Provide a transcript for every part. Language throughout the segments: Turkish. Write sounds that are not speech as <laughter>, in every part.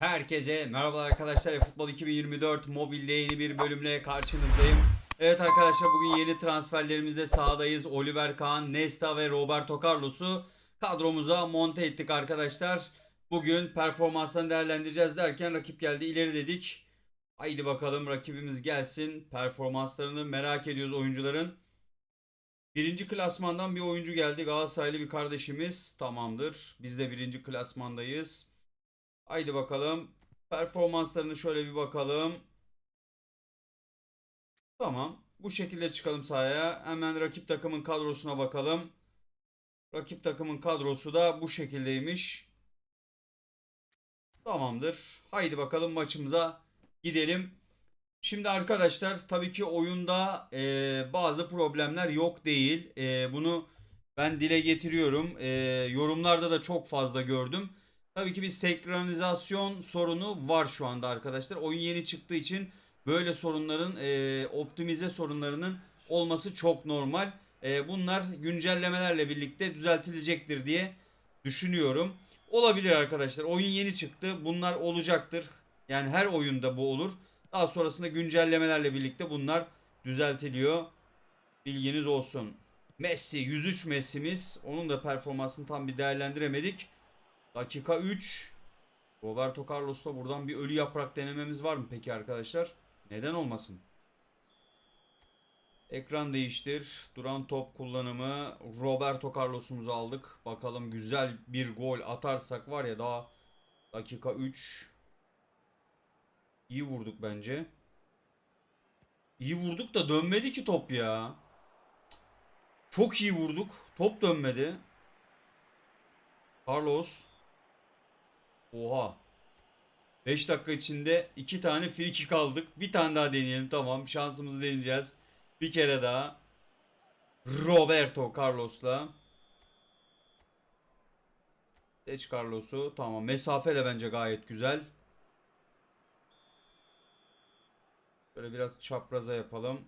Herkese merhabalar arkadaşlar. Futbol 2024 mobilde yeni bir bölümle karşınızdayım. Evet arkadaşlar bugün yeni transferlerimizde sahadayız. Oliver Kahn, Nesta ve Roberto Carlos'u kadromuza monte ettik arkadaşlar. Bugün performanslarını değerlendireceğiz derken rakip geldi ileri dedik. Haydi bakalım rakibimiz gelsin. Performanslarını merak ediyoruz oyuncuların. Birinci klasmandan bir oyuncu geldi. Galatasaraylı bir kardeşimiz. Tamamdır. Biz de birinci klasmandayız. Haydi bakalım. Performanslarını şöyle bir bakalım. Tamam. Bu şekilde çıkalım sahaya. Hemen rakip takımın kadrosuna bakalım. Rakip takımın kadrosu da bu şekildeymiş. Tamamdır. Haydi bakalım maçımıza gidelim. Şimdi arkadaşlar tabii ki oyunda e, bazı problemler yok değil. E, bunu ben dile getiriyorum. E, yorumlarda da çok fazla gördüm. Tabii ki bir senkronizasyon sorunu var şu anda arkadaşlar. Oyun yeni çıktığı için böyle sorunların e, optimize sorunlarının olması çok normal. E, bunlar güncellemelerle birlikte düzeltilecektir diye düşünüyorum. Olabilir arkadaşlar. Oyun yeni çıktı. Bunlar olacaktır. Yani her oyunda bu olur. Daha sonrasında güncellemelerle birlikte bunlar düzeltiliyor. Bilginiz olsun. Messi 103 Messi'miz. Onun da performansını tam bir değerlendiremedik. Dakika 3. Roberto Carlos'ta buradan bir ölü yaprak denememiz var mı peki arkadaşlar? Neden olmasın? Ekran değiştir. Duran top kullanımı. Roberto Carlos'umuzu aldık. Bakalım güzel bir gol atarsak var ya daha dakika 3. İyi vurduk bence. İyi vurduk da dönmedi ki top ya. Çok iyi vurduk. Top dönmedi. Carlos. Oha. 5 dakika içinde 2 tane free kick aldık. Bir tane daha deneyelim. Tamam. Şansımızı deneyeceğiz. Bir kere daha. Roberto Carlos'la. Seç Carlos'u. Tamam. Mesafe de bence gayet güzel. Böyle biraz çapraza yapalım.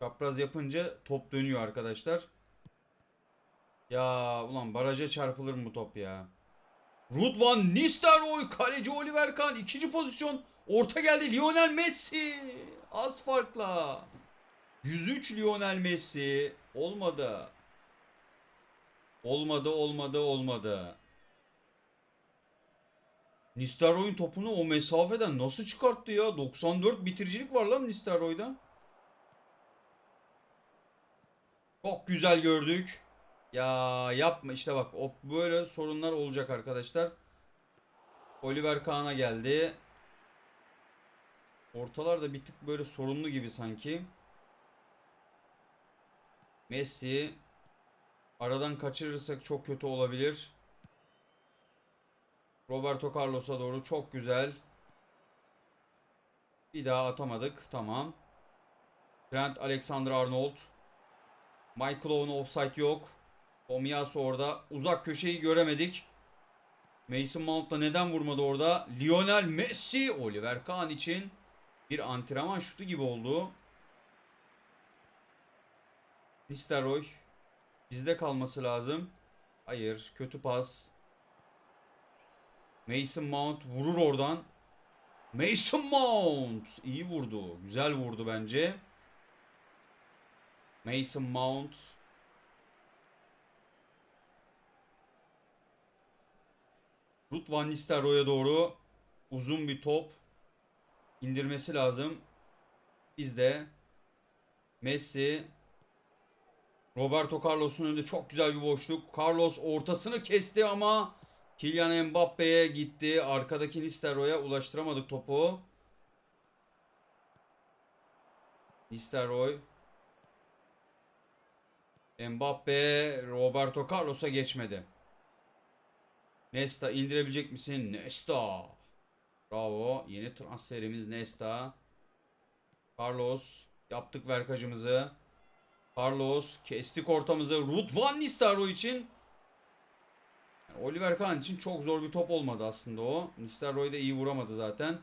Çapraz yapınca top dönüyor arkadaşlar. Ya ulan baraja çarpılır mı top ya? Ruud van Nistelrooy kaleci Oliver Kahn ikinci pozisyon. Orta geldi Lionel Messi. Az farkla. 103 Lionel Messi. Olmadı. Olmadı olmadı olmadı. Nistelrooy'un topunu o mesafeden nasıl çıkarttı ya? 94 bitiricilik var lan Nistelrooy'dan çok güzel gördük ya yapma işte bak o böyle sorunlar olacak arkadaşlar. Oliver Kahn'a geldi. Ortalar da bir tık böyle sorunlu gibi sanki. Messi aradan kaçırırsak çok kötü olabilir. Roberto Carlos'a doğru çok güzel. Bir daha atamadık. Tamam. Trent Alexander-Arnold. Michael Owen offside yok. Tomiyasu orada. Uzak köşeyi göremedik. Mason Mount da neden vurmadı orada? Lionel Messi Oliver Kahn için bir antrenman şutu gibi oldu. Nistelrooy bizde kalması lazım. Hayır, kötü pas. Mason Mount vurur oradan. Mason Mount iyi vurdu. Güzel vurdu bence. Mason Mount Ruth Van Nistelrooy'a doğru uzun bir top indirmesi lazım. Bizde Messi Roberto Carlos'un önünde çok güzel bir boşluk. Carlos ortasını kesti ama Kylian Mbappe'ye gitti. Arkadaki Nistelrooy'a ulaştıramadık topu. Nistelrooy Mbappe Roberto Carlos'a geçmedi. Nesta indirebilecek misin? Nesta. Bravo. Yeni transferimiz Nesta. Carlos. Yaptık verkacımızı. Carlos. Kestik ortamızı. Ruud van Nistelrooy için. Yani Oliver Kahn için çok zor bir top olmadı aslında o. Nistelrooy da iyi vuramadı zaten.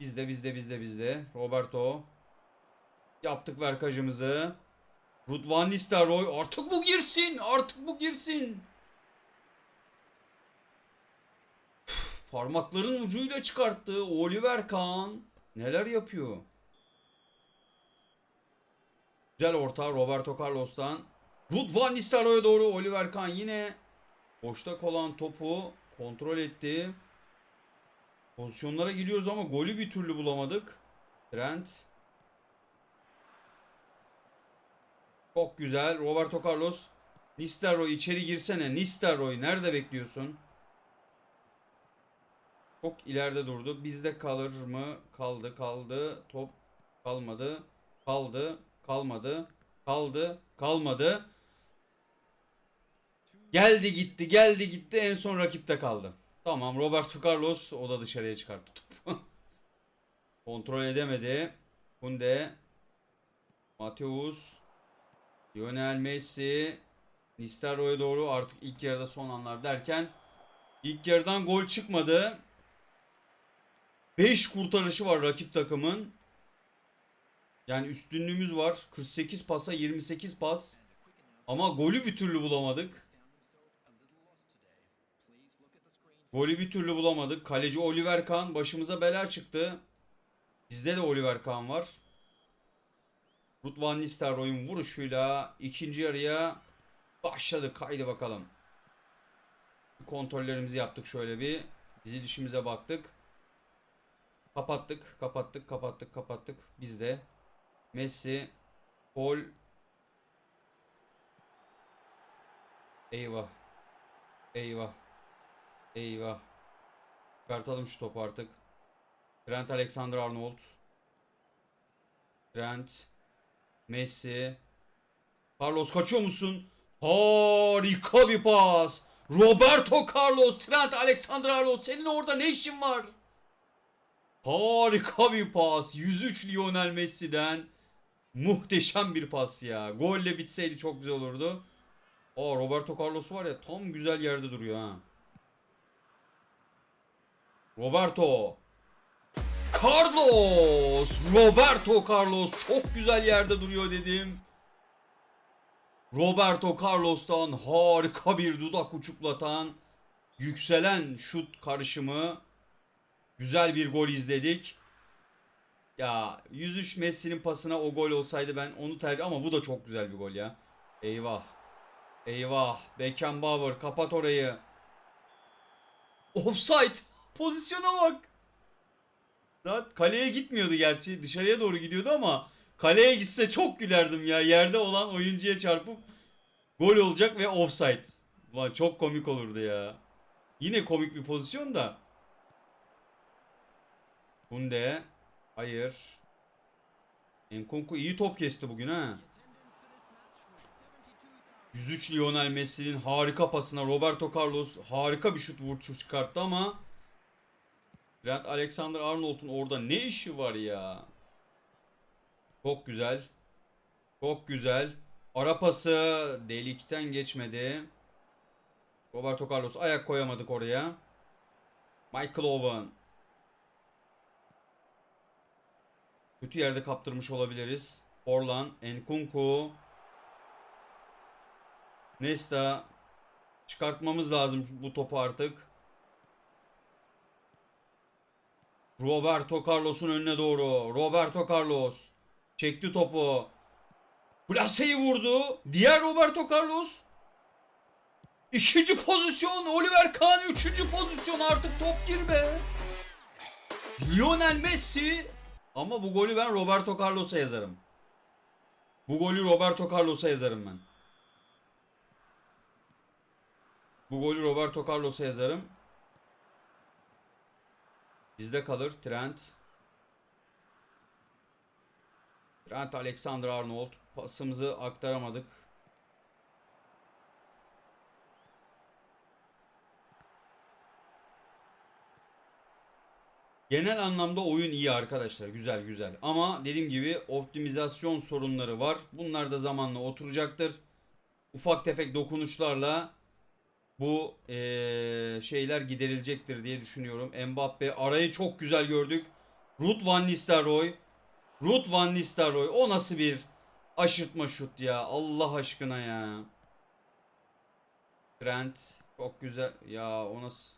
Bizde bizde bizde bizde. Roberto. Yaptık verkacımızı. Ruud van Nistelrooy. Artık bu girsin. Artık bu girsin. Parmakların ucuyla çıkarttı. Oliver Kahn neler yapıyor? Güzel orta Roberto Carlos'tan. Ruud van Nistelrooy'a doğru Oliver Kahn yine boşta kalan topu kontrol etti. Pozisyonlara gidiyoruz ama golü bir türlü bulamadık. Trent. Çok güzel. Roberto Carlos. Nistelrooy içeri girsene. Nistelrooy nerede bekliyorsun? Çok ileride durdu. Bizde kalır mı? Kaldı, kaldı. Top kalmadı. Kaldı, kalmadı. Kaldı, kalmadı. Geldi gitti, geldi gitti. En son rakipte kaldı. Tamam, Roberto Carlos o da dışarıya çıkarttı topu. <laughs> Kontrol edemedi. Kunde. Mateus. Lionel Messi. Nistelrooy'a doğru artık ilk yarıda son anlar derken ilk yarıdan gol çıkmadı. 5 kurtarışı var rakip takımın. Yani üstünlüğümüz var. 48 pasa 28 pas. Ama golü bir türlü bulamadık. Golü bir türlü bulamadık. Kaleci Oliver Kahn başımıza bela çıktı. Bizde de Oliver Kahn var. Ruud van Nistelrooy'un vuruşuyla ikinci yarıya başladık. Haydi bakalım. Kontrollerimizi yaptık şöyle bir. Dizilişimize baktık. Kapattık, kapattık, kapattık, kapattık. Biz de Messi, Paul Eyvah. Eyvah. Eyvah. Çıkartalım şu topu artık. Trent Alexander-Arnold. Trent. Messi. Carlos kaçıyor musun? Harika bir pas. Roberto Carlos, Trent Alexander-Arnold senin orada ne işin var? Harika bir pas. 103 Lionel Messi'den. Muhteşem bir pas ya. Golle bitseydi çok güzel olurdu. Aa Roberto Carlos var ya tam güzel yerde duruyor ha. Roberto. Carlos. Roberto Carlos çok güzel yerde duruyor dedim. Roberto Carlos'tan harika bir dudak uçuklatan yükselen şut karışımı. Güzel bir gol izledik. Ya 103 Messi'nin pasına o gol olsaydı ben onu tercih ama bu da çok güzel bir gol ya. Eyvah. Eyvah. Beckenbauer kapat orayı. Offside. Pozisyona bak. Zaten kaleye gitmiyordu gerçi. Dışarıya doğru gidiyordu ama kaleye gitse çok gülerdim ya. Yerde olan oyuncuya çarpıp gol olacak ve offside. Ulan çok komik olurdu ya. Yine komik bir pozisyon da. Kunde. Hayır. Enkunku iyi top kesti bugün ha. 103 Lionel Messi'nin harika pasına Roberto Carlos harika bir şut vuruşu çıkarttı ama Trent Alexander-Arnold'un orada ne işi var ya? Çok güzel. Çok güzel. Ara pası delikten geçmedi. Roberto Carlos ayak koyamadık oraya. Michael Owen. Kötü yerde kaptırmış olabiliriz. Orlan, Enkunku. Nesta. Çıkartmamız lazım bu topu artık. Roberto Carlos'un önüne doğru. Roberto Carlos. Çekti topu. Plaseyi vurdu. Diğer Roberto Carlos. İkinci pozisyon. Oliver Kahn üçüncü pozisyon. Artık top girme. Lionel Messi. Ama bu golü ben Roberto Carlos'a yazarım. Bu golü Roberto Carlos'a yazarım ben. Bu golü Roberto Carlos'a yazarım. Bizde kalır Trent. Trent Alexander-Arnold. Pasımızı aktaramadık. Genel anlamda oyun iyi arkadaşlar. Güzel güzel. Ama dediğim gibi optimizasyon sorunları var. Bunlar da zamanla oturacaktır. Ufak tefek dokunuşlarla bu eee, şeyler giderilecektir diye düşünüyorum. Mbappe arayı çok güzel gördük. Ruud van Nistelrooy. Ruud van Nistelrooy. O nasıl bir aşırtma şut ya. Allah aşkına ya. Trent çok güzel. Ya o nasıl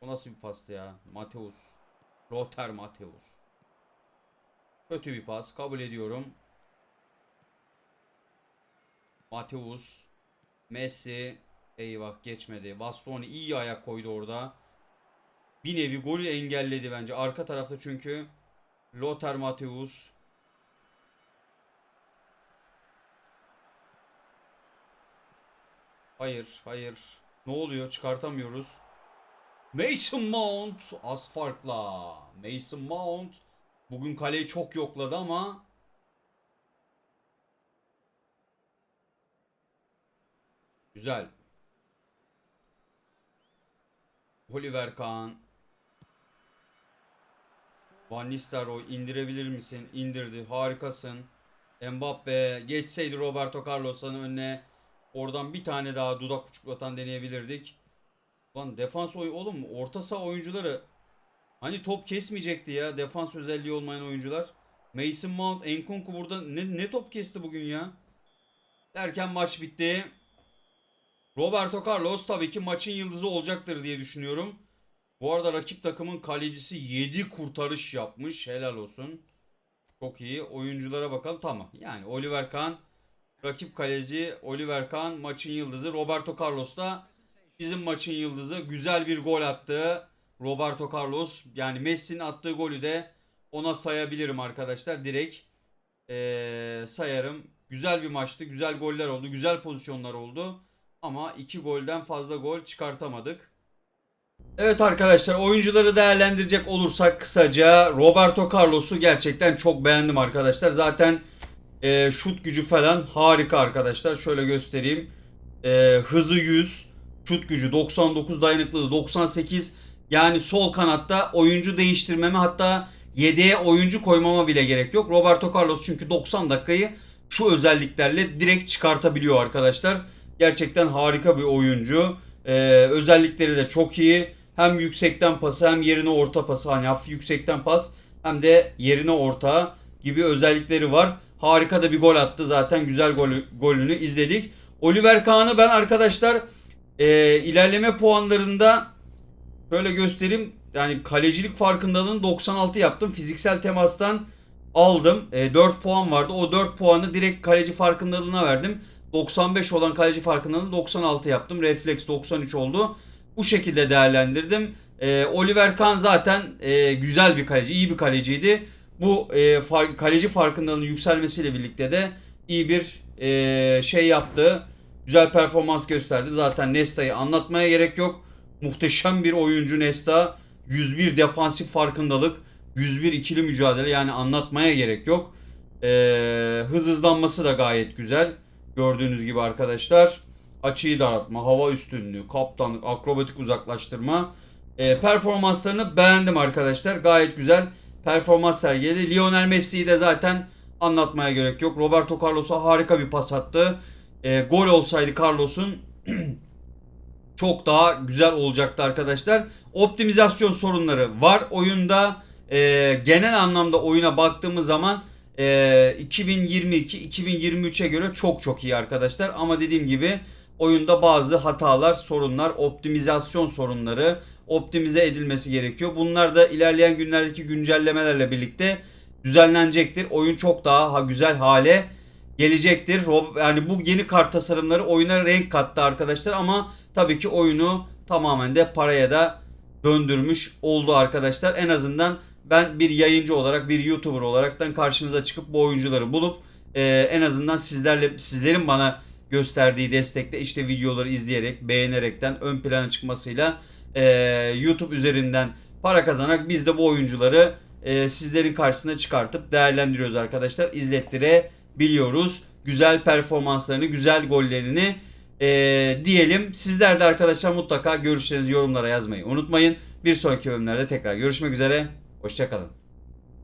O nasıl bir pastı ya? Mateus. Lothar Mateus. Kötü bir pas. Kabul ediyorum. Mateus. Messi. Eyvah geçmedi. Bastoni iyi ayak koydu orada. Bir nevi golü engelledi bence. Arka tarafta çünkü Lothar Mateus. Hayır, hayır. Ne oluyor? Çıkartamıyoruz. Mason Mount az farkla. Mason Mount bugün kaleyi çok yokladı ama güzel. Oliver Kahn. Van Nistelrooy indirebilir misin? İndirdi. Harikasın. Mbappe geçseydi Roberto Carlos'un önüne oradan bir tane daha dudak uçuklatan deneyebilirdik. Lan defans oy oğlum orta saha oyuncuları hani top kesmeyecekti ya defans özelliği olmayan oyuncular. Mason Mount, Enkunku burada ne, ne top kesti bugün ya? Derken maç bitti. Roberto Carlos tabii ki maçın yıldızı olacaktır diye düşünüyorum. Bu arada rakip takımın kalecisi 7 kurtarış yapmış. Helal olsun. Çok iyi. Oyunculara bakalım. Tamam. Yani Oliver Kahn rakip kaleci Oliver Kahn maçın yıldızı. Roberto Carlos da bizim maçın yıldızı. Güzel bir gol attı. Roberto Carlos yani Messi'nin attığı golü de ona sayabilirim arkadaşlar. Direkt eee, sayarım. Güzel bir maçtı. Güzel goller oldu. Güzel pozisyonlar oldu. Ama iki golden fazla gol çıkartamadık. Evet arkadaşlar oyuncuları değerlendirecek olursak kısaca Roberto Carlos'u gerçekten çok beğendim arkadaşlar. Zaten e, şut gücü falan harika arkadaşlar. Şöyle göstereyim. E, hızı 100, şut gücü 99, dayanıklılığı 98. Yani sol kanatta oyuncu değiştirmeme hatta yedeğe oyuncu koymama bile gerek yok. Roberto Carlos çünkü 90 dakikayı şu özelliklerle direkt çıkartabiliyor arkadaşlar. Gerçekten harika bir oyuncu. Ee, özellikleri de çok iyi. Hem yüksekten pası hem yerine orta pası. Hani hafif yüksekten pas hem de yerine orta gibi özellikleri var. Harika da bir gol attı. Zaten güzel golü, golünü izledik. Oliver Kahn'ı ben arkadaşlar e, ilerleme puanlarında şöyle göstereyim. Yani kalecilik farkındalığını 96 yaptım. Fiziksel temastan aldım. E, 4 puan vardı. O 4 puanı direkt kaleci farkındalığına verdim. 95 olan kaleci farkındalığını 96 yaptım. Refleks 93 oldu. Bu şekilde değerlendirdim. E, Oliver Kahn zaten e, güzel bir kaleci, iyi bir kaleciydi. Bu e, far- kaleci farkındalığının yükselmesiyle birlikte de iyi bir e, şey yaptı. Güzel performans gösterdi. Zaten Nesta'yı anlatmaya gerek yok. Muhteşem bir oyuncu Nesta. 101 defansif farkındalık. 101 ikili mücadele yani anlatmaya gerek yok. E, hız hızlanması da gayet güzel. Gördüğünüz gibi arkadaşlar. Açıyı daraltma, hava üstünlüğü, kaptanlık, akrobatik uzaklaştırma. E, performanslarını beğendim arkadaşlar. Gayet güzel performans sergiledi. Lionel Messi'yi de zaten anlatmaya gerek yok. Roberto Carlos'a harika bir pas attı. E, gol olsaydı Carlos'un <clears throat> çok daha güzel olacaktı arkadaşlar. Optimizasyon sorunları var oyunda. E, genel anlamda oyuna baktığımız zaman e, 2022-2023'e göre çok çok iyi arkadaşlar. Ama dediğim gibi oyunda bazı hatalar, sorunlar, optimizasyon sorunları optimize edilmesi gerekiyor. Bunlar da ilerleyen günlerdeki güncellemelerle birlikte düzenlenecektir. Oyun çok daha ha- güzel hale gelecektir. Rob- Yani bu yeni kart tasarımları oyuna renk kattı arkadaşlar ama tabii ki oyunu tamamen de paraya da döndürmüş oldu arkadaşlar. En azından ben bir yayıncı olarak, bir YouTuber olaraktan karşınıza çıkıp bu oyuncuları bulup e, en azından sizlerle sizlerin bana gösterdiği destekle işte videoları izleyerek, beğenerekten ön plana çıkmasıyla e, YouTube üzerinden para kazanarak biz de bu oyuncuları e, sizlerin karşısına çıkartıp değerlendiriyoruz arkadaşlar. İzlettirebiliyoruz. Güzel performanslarını, güzel gollerini e, diyelim. Sizler de arkadaşlar mutlaka görüşlerinizi yorumlara yazmayı unutmayın. Bir sonraki bölümlerde tekrar görüşmek üzere. Hoşçakalın.